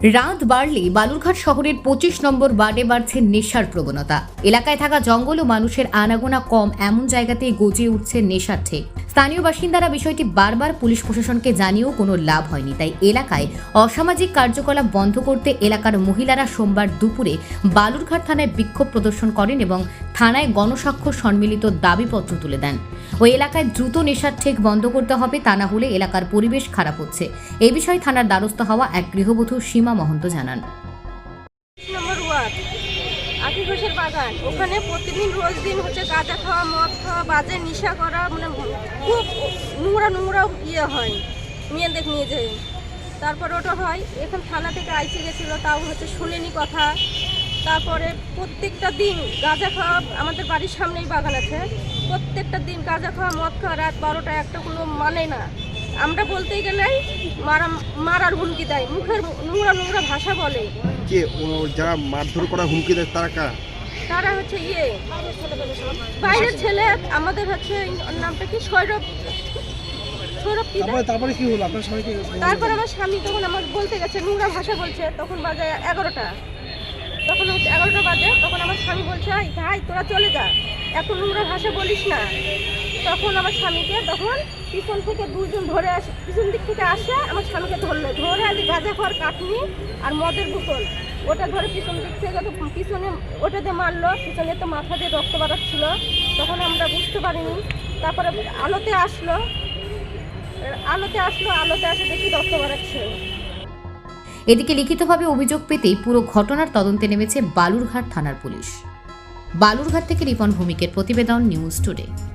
রাত বাড়লে বালুরঘাট শহরের পঁচিশ নম্বর ওয়ার্ডে বাড়ছে নেশার প্রবণতা। এলাকায় থাকা জঙ্গল ও মানুষের আনাগোনা কম, এমন জায়গাতেই গজিয়ে উঠছে নেশার ঠেক। স্থানীয় বাসিন্দারা বিষয়টি বারবার পুলিশ প্রশাসনকে জানিয়েও কোনো লাভ হয়নি। তাই এলাকায় অসামাজিক কার্যকলাপ বন্ধ করতে এলাকার মহিলারা সোমবার দুপুরে বালুরঘাট থানায় বিক্ষোভ প্রদর্শন করেন এবং থানায় গণস্বাক্ষর সম্মিলিত দাবিপত্র তুলে দেন। ওই এলাকায় দ্রুত নেশার ঠেক বন্ধ করতে হবে, তা না হলে এলাকার পরিবেশ খারাপ হচ্ছে। এ বিষয়ে থানার দ্বারস্থ হওয়া এক গৃহবধূ সীমা মহন্ত জানান। আখি ঘোষের বাগান। ওখানে প্রতিদিন রোজ দিন হচ্ছে গাঁজা খাওয়া, মদ খাওয়া, বাজে নেশা করা মানে খুব নোংরা নোংরা ইয়ে হয়। মেয়ে দেখ, নিয়ে যে তারপর ওটা হয়, এখন থানা থেকে আইসি গেছিল, তাও হচ্ছে শুনেনি কথা। তারপরে প্রত্যেকটা দিন গাঁজা খাওয়া আমাদের বাড়ির সামনেই বাগান আছে। প্রত্যেকটা দিন গাঁজা খাওয়া মদ খাওয়া রাত বারোটা একটা কোনো মানে না। আমরা বলতে গেলে মারা মারার হুমকি দেয়। মুখের নোংরা নোংরা ভাষা বলে। কে? যারা মারধর করা হুমকি দেয় তারা কারা? তারা হচ্ছে ইয়ে। বাইরের ছেলে আমাদের হচ্ছে নামটা কি? সৌরভ। সৌরভ তারপরে তারপরে কি হলো? আপনার সবাইকে তারপর আমার স্বামী তখন আমার বলতে গেছে নোংরা ভাষা বলছে তখন বাজে এগারোটা। তখন হচ্ছে এগারোটা বাজে, তখন আমার স্বামী বলছে "এই ভাই, তোরা চলে যা। এত নোংরা ভাষা বলিস না। তখন আমার স্বামীকে তখন পিছন থেকে দুজন ধরে আসে, পিছন দিক থেকে আসে, আমার স্বামীকে ধরলো। ধরে আজ গাঁজা খাওয়ার কাটনি আর মদের বোতল। ওটা ধরে পিছন দিক থেকে তো পিছনে ওটা দিয়ে মারলো, পিছনে তো মাথা দিয়ে রক্ত বাড়াচ্ছিল। তখন আমরা বুঝতে পারিনি। তারপরে আলোতে আসলো। আলোতে আসলো, আলোতে আসে দেখি রক্ত বাড়াচ্ছে। এদিকে লিখিতভাবে অভিযোগ পেতেই পুরো ঘটনার তদন্তে নেমেছে বালুরঘাট থানার পুলিশ। বালুরঘাট থেকে রিপন ভূমিকের প্রতিবেদন নিউজ টুডে।